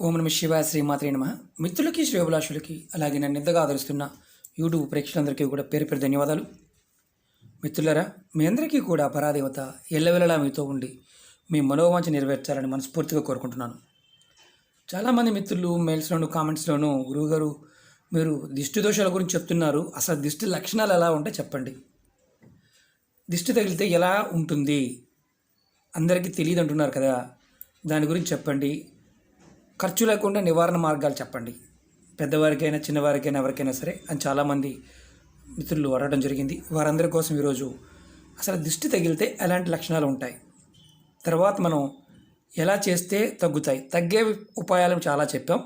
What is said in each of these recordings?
ఓం నమ శివాయ శ్రీమాత్రే నమ. మిత్రులకి శ్రేయోభిలాషులకి అలాగే నన్ను ఎంతగా ఆదరిస్తున్న యూట్యూబ్ ప్రేక్షకులందరికీ కూడా పేరు పేరు ధన్యవాదాలు. మిత్రులరా మీ అందరికీ కూడా పరాదేవత ఎల్లవెల్లలా మీతో ఉండి మీ మనోవాంఛ నెరవేర్చాలని మనస్ఫూర్తిగా కోరుకుంటున్నాను. చాలామంది మిత్రులు మెయిల్స్లోను కామెంట్స్లోను గురువుగారు మీరు దిష్టి దోషాల గురించి చెప్తున్నారు. అసలు దిష్టి లక్షణాలు ఎలా ఉంటాయి చెప్పండి. దిష్టి తగిలితే ఎలా ఉంటుంది? అందరికీ తెలియదు అంటున్నారు కదా. దాని గురించి చెప్పండి. ఖర్చు లేకుండా నివారణ మార్గాలు చెప్పండి. పెద్దవారికైనా చిన్నవారికైనా ఎవరికైనా సరే అని చాలామంది మిత్రులు అడగడం జరిగింది. వారందరి కోసం ఈరోజు అసలు దిష్టి తగిలితే ఎలాంటి లక్షణాలు ఉంటాయి? తర్వాత మనం ఎలా చేస్తే తగ్గుతాయి? తగ్గే ఉపాయాలు చాలా చెప్పాం.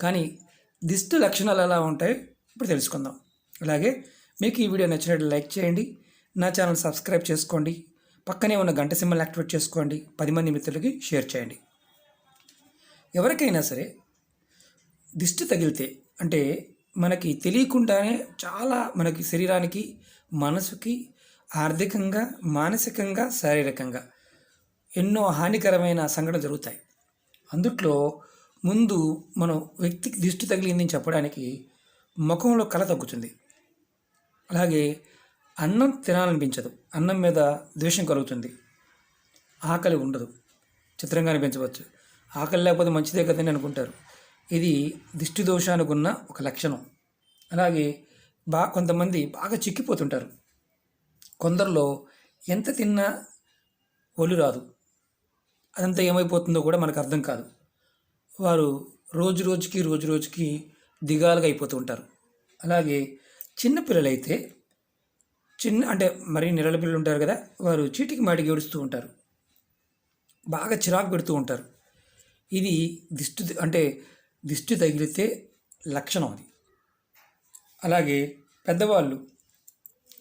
కానీ దిష్టి లక్షణాలు ఎలా ఉంటాయి ఇప్పుడు తెలుసుకుందాం. అలాగే మీకు ఈ వీడియో నచ్చినట్లు లైక్ చేయండి. నా ఛానల్ సబ్స్క్రైబ్ చేసుకోండి. పక్కనే ఉన్న గంట సింబల్ యాక్టివేట్ చేసుకోండి. పది మంది మిత్రులకి షేర్ చేయండి. ఎవరికైనా సరే దిష్టి తగిలితే అంటే మనకి తెలియకుండానే చాలా మనకి శరీరానికి మనసుకి ఆర్థికంగా మానసికంగా శారీరకంగా ఎన్నో హానికరమైన సంఘటనలు జరుగుతాయి. అందుట్లో ముందు మనం వ్యక్తికి దిష్టి తగిలిందని చెప్పడానికి ముఖంలో కళ తగ్గుతుంది. అలాగే అన్నం తినాలనిపించదు. అన్నం మీద ద్వేషం కలుగుతుంది. ఆకలి ఉండదు. చిత్రంగా అనిపించవచ్చు. ఆకలి లేకపోతే మంచిదే కదని అనుకుంటారు. ఇది దిష్టి దోషానికి ఉన్న ఒక లక్షణం. అలాగే బా కొంతమంది బాగా చిక్కిపోతుంటారు. కొందరిలో ఎంత తిన్నా ఒళ్ళు రాదు. అదంతా ఏమైపోతుందో కూడా మనకు అర్థం కాదు. వారు రోజు రోజుకి రోజు రోజుకి దిగాలుగా అయిపోతూ ఉంటారు. అలాగే చిన్నపిల్లలైతే చిన్న అంటే మరీ నిరల పిల్లలు ఉంటారు కదా వారు చీటికి మాటికి ఏడుస్తూ ఉంటారు. బాగా చిరాకు పెడుతూ ఉంటారు. ఇది దిష్టి అంటే దిష్టి తగిలితే లక్షణం అది. అలాగే పెద్దవాళ్ళు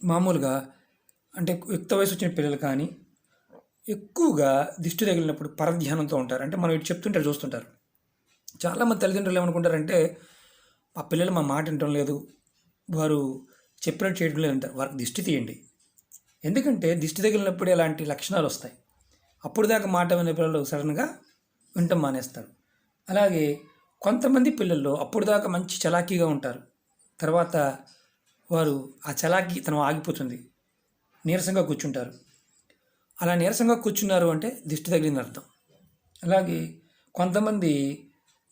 మామూలుగా అంటే యుక్త వయసు వచ్చిన పిల్లలు కానీ ఎక్కువగా దిష్టి తగిలినప్పుడు పరధ్యానంతో ఉంటారు. అంటే మనం ఇటు చెప్తుంటారు చూస్తుంటారు. చాలామంది తల్లిదండ్రులు ఏమనుకుంటారంటే ఆ పిల్లలు మా మాట వినటం లేదు. వారు చెప్పినట్టు చేయడం లేదు అంటారు. వారికి దిష్టి తీయండి. ఎందుకంటే దిష్టి తగిలినప్పుడు ఇలాంటి లక్షణాలు వస్తాయి? అప్పుడు దాకా మాట వినే పిల్లలు సడన్గా వినటం మానేస్తారు. అలాగే కొంతమంది పిల్లల్లో అప్పుడు దాకా మంచి చలాకీగా ఉంటారు. తర్వాత వారు ఆ చలాకీ తను ఆగిపోతుంది. నీరసంగా కూర్చుంటారు. అలా నీరసంగా కూర్చున్నారు అంటే దిష్టి తగిలింది అర్థం. అలాగే కొంతమంది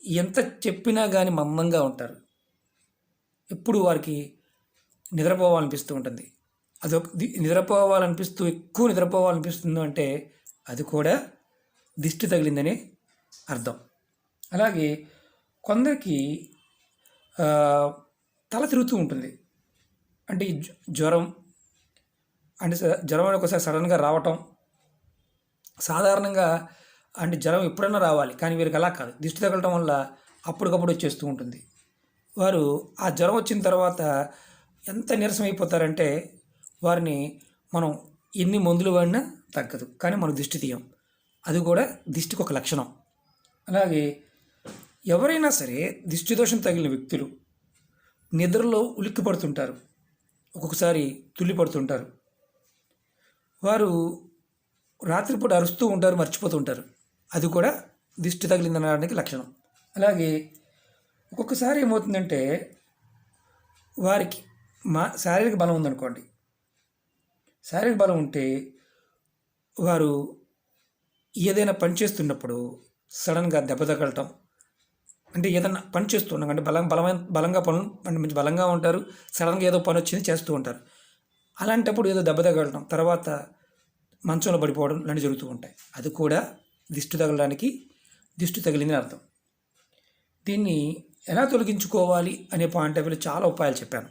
ఎంత చెప్పినా కానీ మందంగా ఉంటారు. ఎప్పుడు వారికి నిద్రపోవాలనిపిస్తూ ఉంటుంది. అదొక ది- నిద్రపోవాలనిపిస్తూ ఎక్కువ నిద్రపోవాలనిపిస్తుంది అంటే అది కూడా దిష్టి తగిలిందని అర్థం. అలాగే కొందరికి తల తిరుగుతూ ఉంటుంది. అంటే జ్వరం అంటే జ్వరం ఒకసారి సడన్గా రావటం సాధారణంగా అంటే జ్వరం ఎప్పుడైనా రావాలి కానీ వీరికి అలా కాదు. దిష్టి తగలటం వల్ల అప్పటికప్పుడు వచ్చేస్తూ ఉంటుంది. వారు ఆ జ్వరం వచ్చిన తర్వాత ఎంత నీరసం అయిపోతారంటే వారిని మనం ఎన్ని మందులు వాడినా తగ్గదు కానీ మనం దిష్టి తీయం. అది కూడా దిష్టికి ఒక లక్షణం. అలాగే ఎవరైనా సరే దిష్టి దోషం తగిలిన వ్యక్తులు నిద్రలో ఉలిక్కి పడుతుంటారు ఒక్కొక్కసారి తుల్లి పడుతుంటారు వారు రాత్రిపూట అరుస్తూ ఉంటారు మర్చిపోతూ ఉంటారు. అది కూడా దిష్టి తగిలిందనడానికి లక్షణం. అలాగే ఒక్కొక్కసారి ఏమవుతుందంటే వారికి మా శారీరక బలం ఉందనుకోండి. శారీరక బలం ఉంటే వారు ఏదైనా పని చేస్తున్నప్పుడు సడన్గా దెబ్బ తగలటం. అంటే ఏదైనా పని చేస్తున్నాం అంటే బలం బలమైన బలంగా పనులు అంటే మంచి బలంగా ఉంటారు. సడన్గా ఏదో పని వచ్చింది చేస్తూ ఉంటారు. అలాంటప్పుడు ఏదో దెబ్బ తగలటం తర్వాత మంచంలో పడిపోవడం లాంటివి జరుగుతూ ఉంటాయి. అది కూడా దిష్టి తగలడానికి దిష్టి తగిలిందని అర్థం. దీన్ని ఎలా తొలగించుకోవాలి అనే పాయింట్ ఆఫ్ చాలా ఉపాయాలు చెప్పాను.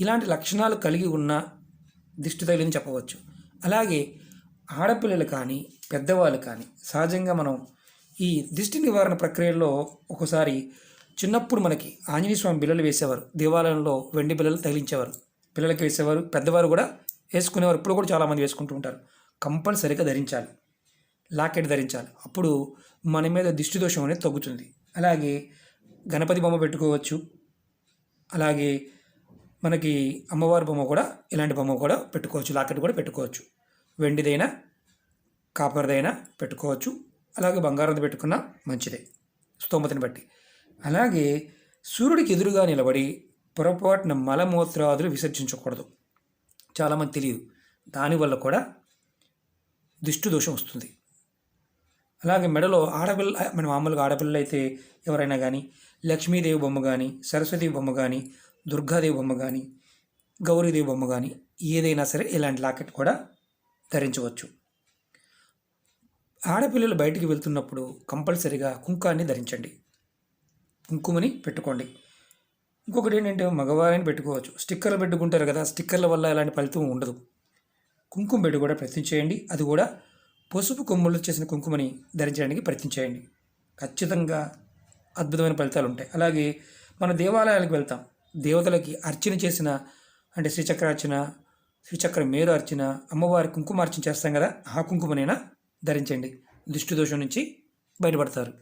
ఇలాంటి లక్షణాలు కలిగి ఉన్న దిష్టి తగిలిందని చెప్పవచ్చు. అలాగే ఆడపిల్లలు కానీ పెద్దవాళ్ళు కానీ సహజంగా మనం ఈ దిష్టి నివారణ ప్రక్రియలో ఒకసారి చిన్నప్పుడు మనకి ఆంజనేయ స్వామి బిల్లలు వేసేవారు. దేవాలయంలో వెండి బిల్లలు తగిలించేవారు. పిల్లలకి వేసేవారు. పెద్దవారు కూడా వేసుకునేవారు. ఇప్పుడు కూడా చాలామంది వేసుకుంటూ ఉంటారు. కంపల్సరిగా ధరించాలి. లాకెట్ ధరించాలి. అప్పుడు మన మీద దిష్టి దోషం అనేది తగ్గుతుంది. అలాగే గణపతి బొమ్మ పెట్టుకోవచ్చు. అలాగే మనకి అమ్మవారి బొమ్మ కూడా ఇలాంటి బొమ్మ కూడా పెట్టుకోవచ్చు. లాకెట్ కూడా పెట్టుకోవచ్చు. వెండిదైనా కాపర్దైనా పెట్టుకోవచ్చు. అలాగే బంగారంది పెట్టుకున్నా మంచిదే స్తోమతని బట్టి. అలాగే సూర్యుడికి ఎదురుగా నిలబడి పొరపాటున మలమూత్రాదులు విసర్జించకూడదు. చాలామంది తెలియదు దానివల్ల కూడా దిష్టి దోషం వస్తుంది. అలాగే మెడలో ఆడపిల్ల మన మామూలుగా ఆడపిల్లలు అయితే ఎవరైనా కానీ లక్ష్మీదేవి బొమ్మ కానీ సరస్వతి బొమ్మ కానీ దుర్గాదేవి బొమ్మ కానీ గౌరీదేవి బొమ్మ కానీ ఏదైనా సరే ఇలాంటి లాకెట్ కూడా ధరించవచ్చు. ఆడపిల్లలు బయటికి వెళ్తున్నప్పుడు కంపల్సరిగా కుంకాన్ని ధరించండి. కుంకుమని పెట్టుకోండి. ఇంకొకటి ఏంటంటే మగవారిని పెట్టుకోవచ్చు. స్టిక్కర్లు పెట్టుకుంటారు కదా స్టిక్కర్ల వల్ల ఎలాంటి ఫలితం ఉండదు. కుంకుమ పెట్టు కూడా ప్రయత్నం చేయండి. అది కూడా పసుపు కొమ్ములు చేసిన కుంకుమని ధరించడానికి ప్రయత్నం చేయండి. ఖచ్చితంగా అద్భుతమైన ఫలితాలు ఉంటాయి. అలాగే మన దేవాలయాలకు వెళ్తాం. దేవతలకి అర్చన చేసిన అంటే శ్రీచక్రార్చన శ్రీచక్ర మేరు అర్చన అమ్మవారి కుంకుమ అర్చన చేస్తాం కదా ఆ కుంకుమనైనా ధరించండి. దిష్టి దోషం నుంచి బయటపడతారు.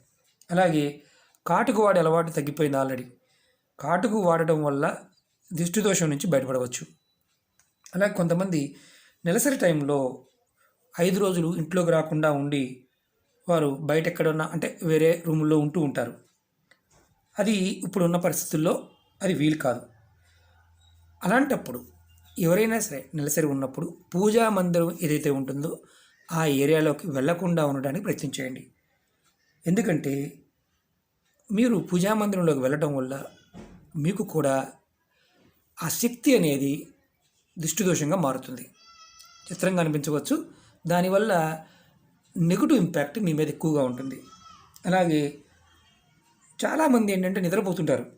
అలాగే కాటుకు వాడే అలవాటు తగ్గిపోయింది ఆల్రెడీ. కాటుకు వాడటం వల్ల దిష్టి దోషం నుంచి బయటపడవచ్చు. అలాగే కొంతమంది నెలసరి టైంలో ఐదు రోజులు ఇంట్లోకి రాకుండా ఉండి వారు బయట ఎక్కడున్నా అంటే వేరే రూముల్లో ఉంటూ ఉంటారు. అది ఇప్పుడున్న పరిస్థితుల్లో అది వీలు కాదు. అలాంటప్పుడు ఎవరైనా సరే నెలసరి ఉన్నప్పుడు పూజా మందిరం ఏదైతే ఉంటుందో ఆ ఏరియాలోకి వెళ్ళకుండా ఉండడానికి ప్రయత్నం చేయండి. ఎందుకంటే మీరు పూజా మందిరంలోకి వెళ్ళటం వల్ల మీకు కూడా ఆ శక్తి అనేది దృష్టిదోషంగా మారుతుంది. చిత్రంగా అనిపించవచ్చు. దానివల్ల నెగిటివ్ ఇంపాక్ట్ మీ మీద ఎక్కువగా ఉంటుంది. అలాగే చాలామంది ఏంటంటే నిద్రపోతుంటారు.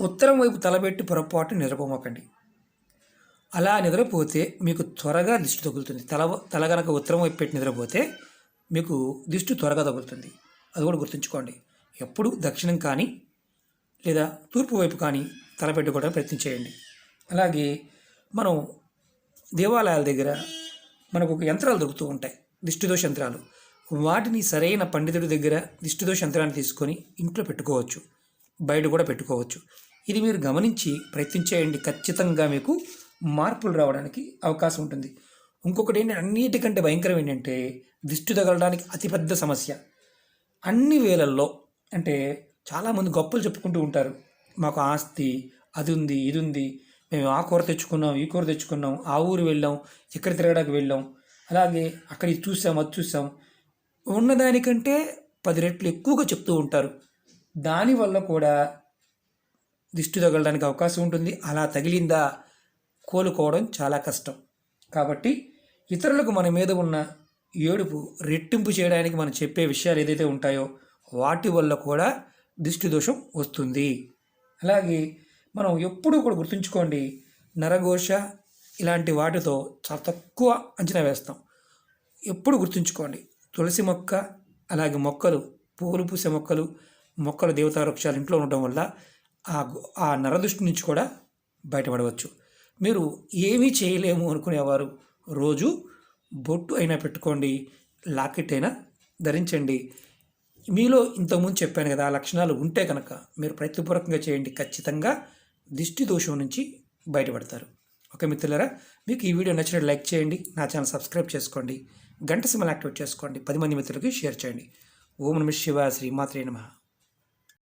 ఉత్తరం వైపు తలబెట్టి పొరపాటు నిద్రపోమకండి. అలా నిద్రపోతే మీకు త్వరగా దిష్టి తగులుతుంది. తల తల గనక ఉత్తరం వైపు పెట్టి నిద్రపోతే మీకు దిష్టి త్వరగా తగులుతుంది. అది కూడా గుర్తుంచుకోండి. ఎప్పుడు దక్షిణం కానీ లేదా తూర్పు వైపు కానీ తలపెట్టుకోవడానికి ప్రయత్నం చేయండి. అలాగే మనం దేవాలయాల దగ్గర మనకు ఒక యంత్రాలు దొరుకుతూ ఉంటాయి. దిష్టిదోష యంత్రాలు. వాటిని సరైన పండితుడి దగ్గర దిష్టిదోష యంత్రాన్ని తీసుకొని ఇంట్లో పెట్టుకోవచ్చు. బయట కూడా పెట్టుకోవచ్చు. ఇది మీరు గమనించి ప్రయత్నం చేయండి. ఖచ్చితంగా మీకు మార్పులు రావడానికి అవకాశం ఉంటుంది. ఇంకొకటి ఏంటంటే అన్నిటికంటే భయంకరం ఏంటంటే దిష్టి తగలడానికి అతిపెద్ద సమస్య. అన్ని వేళల్లో అంటే చాలామంది గొప్పలు చెప్పుకుంటూ ఉంటారు. మాకు ఆస్తి అది ఉంది ఇది ఉంది మేము ఆ కూర తెచ్చుకున్నాం ఈ కూర తెచ్చుకున్నాం ఆ ఊరు వెళ్ళాం ఇక్కడ తిరగడానికి వెళ్ళాం అలాగే అక్కడ ఇది చూసాం అది చూసాం. ఉన్నదానికంటే పది రెట్లు ఎక్కువగా చెప్తూ ఉంటారు. దానివల్ల కూడా దిష్టి తగలడానికి అవకాశం ఉంటుంది. అలా తగిలిందా? కోలుకోవడం చాలా కష్టం. కాబట్టి ఇతరులకు మన మీద ఉన్న ఏడుపు రెట్టింపు చేయడానికి మనం చెప్పే విషయాలు ఏదైతే ఉంటాయో వాటి వల్ల కూడా దిష్టి దోషం వస్తుంది. అలాగే మనం ఎప్పుడూ కూడా గుర్తుంచుకోండి నరఘోష ఇలాంటి వాటితో చాలా తక్కువ అంచనా వేస్తాం. ఎప్పుడు గుర్తుంచుకోండి తులసి మొక్క అలాగే మొక్కలు పువ్వులు పూసే మొక్కలు మొక్కలు దేవతా వృక్షాలు ఇంట్లో ఉండడం వల్ల ఆ ఆ నరదృష్టి నుంచి కూడా బయటపడవచ్చు. మీరు ఏమీ చేయలేము అనుకునేవారు. రోజు బొట్టు అయినా పెట్టుకోండి లాకెట్ అయినా ధరించండి. మీలో ఇంతకుముందు చెప్పాను కదా ఆ లక్షణాలు ఉంటే కనుక మీరు ప్రయత్నపూర్వకంగా చేయండి. ఖచ్చితంగా దిష్టి దోషం నుంచి బయటపడతారు. ఓకే మిత్రులరా మీకు ఈ వీడియో నచ్చినట్టు లైక్ చేయండి నా ఛానల్ సబ్స్క్రైబ్ చేసుకోండి గంట సిమ్మలు యాక్టివేట్ చేసుకోండి పది మంది మిత్రులకి షేర్ చేయండి. ఓం నమ శివ శ్రీమాత్రే నమః.